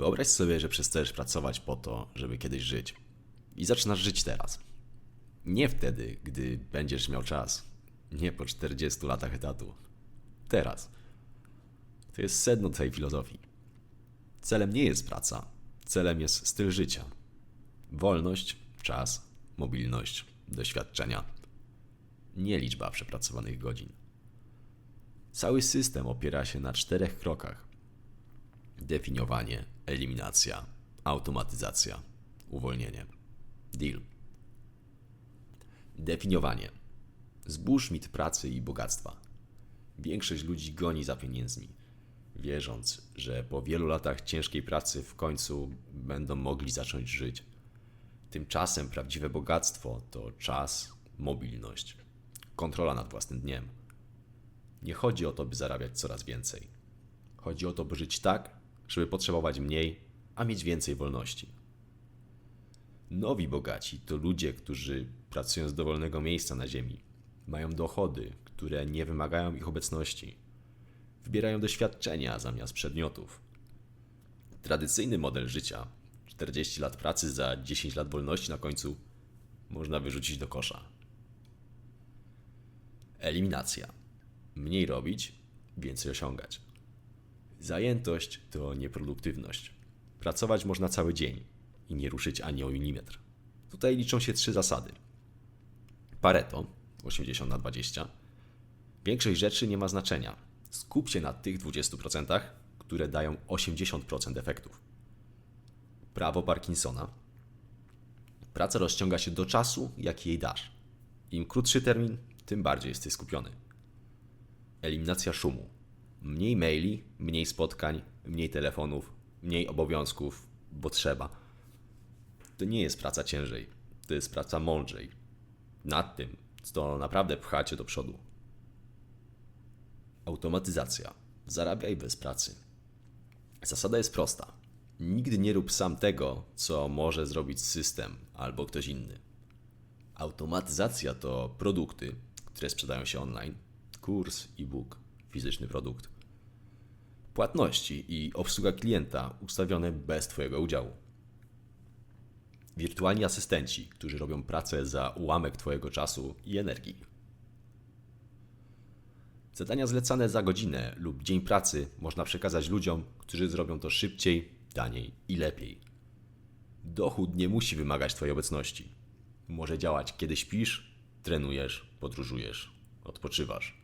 Wyobraź sobie, że przestajesz pracować po to, żeby kiedyś żyć. I zaczynasz żyć teraz. Nie wtedy, gdy będziesz miał czas. Nie po 40 latach etatu. Teraz. To jest sedno tej filozofii. Celem nie jest praca. Celem jest styl życia. Wolność, czas, mobilność, doświadczenia. Nie liczba przepracowanych godzin. Cały system opiera się na czterech krokach: definiowanie, eliminacja, automatyzacja, uwolnienie. Deal. Definiowanie. Zbóż mit pracy i bogactwa. Większość ludzi goni za pieniędzmi, wierząc, że po wielu latach ciężkiej pracy w końcu będą mogli zacząć żyć. Tymczasem prawdziwe bogactwo to czas, mobilność, kontrola nad własnym dniem. Nie chodzi o to, by zarabiać coraz więcej. Chodzi o to, by żyć tak, żeby potrzebować mniej, a mieć więcej wolności. Nowi bogaci to ludzie, którzy pracują z dowolnego miejsca na ziemi, mają dochody, które nie wymagają ich obecności, wybierają doświadczenia zamiast przedmiotów. Tradycyjny model życia 40 lat pracy za 10 lat wolności na końcu można wyrzucić do kosza. Eliminacja. Mniej robić, więcej osiągać. Zajętość to nieproduktywność. Pracować można cały dzień i nie ruszyć ani o milimetr. Tutaj liczą się trzy zasady. Pareto 80 na 20. Większość rzeczy nie ma znaczenia. Skup się na tych 20%, które dają 80% efektów. Prawo Parkinsona. Praca rozciąga się do czasu, jaki jej dasz. Im krótszy termin, tym bardziej jesteś skupiony. Eliminacja szumu. Mniej maili, mniej spotkań, mniej telefonów, mniej obowiązków, bo trzeba. To nie jest praca ciężej, to jest praca mądrzej. Nad tym, co naprawdę pcha cię do przodu. Automatyzacja. Zarabiaj bez pracy. Zasada jest prosta. Nigdy nie rób sam tego, co może zrobić system albo ktoś inny. Automatyzacja to produkty, które sprzedają się online, kurs, e-book, fizyczny produkt, płatności i obsługa klienta ustawione bez Twojego udziału. Wirtualni asystenci, którzy robią pracę za ułamek Twojego czasu i energii. Zadania zlecane za godzinę lub dzień pracy można przekazać ludziom, którzy zrobią to szybciej, taniej i lepiej. Dochód nie musi wymagać Twojej obecności. Może działać kiedy śpisz, trenujesz, podróżujesz, odpoczywasz.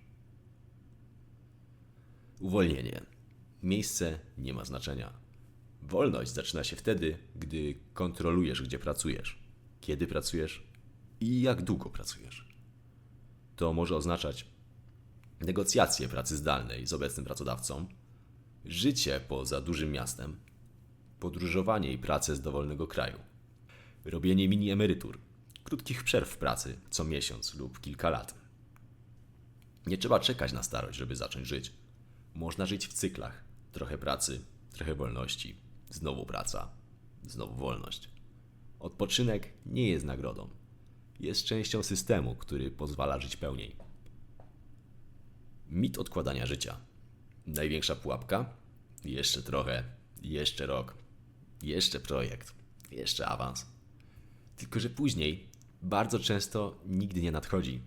Uwolnienie. Miejsce nie ma znaczenia. Wolność zaczyna się wtedy, gdy kontrolujesz, gdzie pracujesz, kiedy pracujesz i jak długo pracujesz. To może oznaczać negocjacje pracy zdalnej z obecnym pracodawcą, życie poza dużym miastem, podróżowanie i pracę z dowolnego kraju, robienie mini emerytur, krótkich przerw w pracy co miesiąc lub kilka lat. Nie trzeba czekać na starość, żeby zacząć żyć. Można żyć w cyklach. Trochę pracy, trochę wolności, znowu praca, znowu wolność. Odpoczynek nie jest nagrodą. Jest częścią systemu, który pozwala żyć pełniej. Mit odkładania życia. Największa pułapka? Jeszcze trochę, jeszcze rok, jeszcze projekt, jeszcze awans. Tylko, że później bardzo często nigdy nie nadchodzi.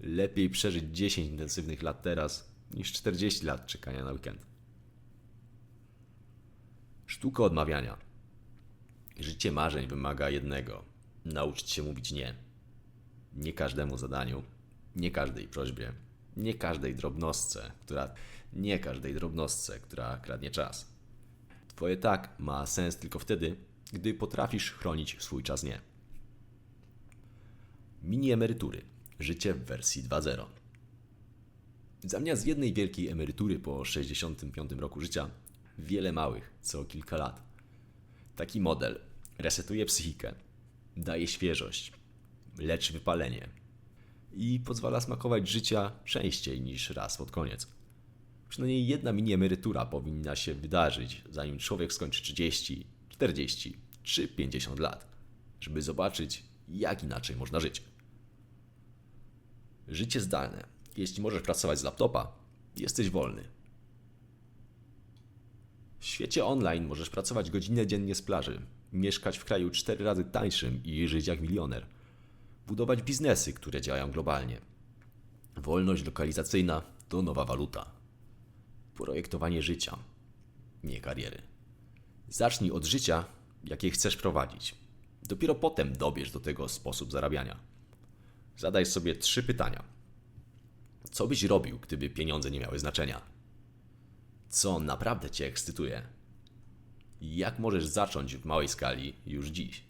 Lepiej przeżyć 10 intensywnych lat teraz, niż 40 lat czekania na weekend. Sztuka odmawiania. Życie marzeń wymaga jednego: nauczyć się mówić nie. Nie każdemu zadaniu, nie każdej prośbie, nie każdej drobnostce, która nie każdej drobnostce, która kradnie czas. Twoje tak ma sens tylko wtedy, gdy potrafisz chronić swój czas nie. Mini emerytury. Życie w wersji 2.0. Zamiast jednej wielkiej emerytury po 65 roku życia, wiele małych co kilka lat. Taki model resetuje psychikę, daje świeżość, leczy wypalenie i pozwala smakować życia częściej niż raz pod koniec. Przynajmniej jedna mini emerytura powinna się wydarzyć, zanim człowiek skończy 30, 40 czy 50 lat, żeby zobaczyć, jak inaczej można żyć. Życie zdalne. Jeśli możesz pracować z laptopa, jesteś wolny. W świecie online możesz pracować godzinę dziennie z plaży, mieszkać w kraju cztery razy tańszym i żyć jak milioner, budować biznesy, które działają globalnie. Wolność lokalizacyjna to nowa waluta. Projektowanie życia, nie kariery. Zacznij od życia, jakie chcesz prowadzić. Dopiero potem dobierz do tego sposób zarabiania. Zadaj sobie trzy pytania. Co byś robił, gdyby pieniądze nie miały znaczenia? Co naprawdę Cię ekscytuje? Jak możesz zacząć w małej skali już dziś?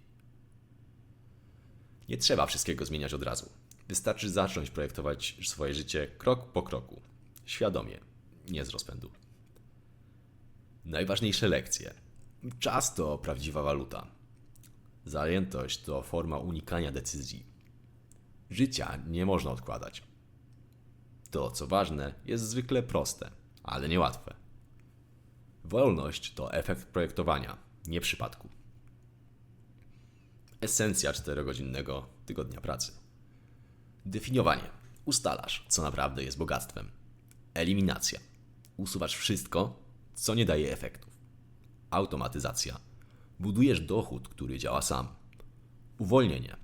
Nie trzeba wszystkiego zmieniać od razu. Wystarczy zacząć projektować swoje życie krok po kroku, świadomie, nie z rozpędu. Najważniejsze lekcje. Czas to prawdziwa waluta. Zajętość to forma unikania decyzji. Życia nie można odkładać. To, co ważne, jest zwykle proste, ale niełatwe. Wolność to efekt projektowania, nie przypadku. Esencja 4-godzinnego tygodnia pracy. Definiowanie. Ustalasz, co naprawdę jest bogactwem. Eliminacja. Usuwasz wszystko, co nie daje efektów. Automatyzacja. Budujesz dochód, który działa sam. Uwolnienie.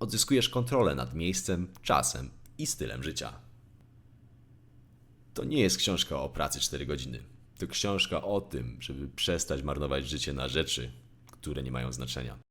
Odzyskujesz kontrolę nad miejscem, czasem i stylem życia. To nie jest książka o pracy 4 godziny. To książka o tym, żeby przestać marnować życie na rzeczy, które nie mają znaczenia.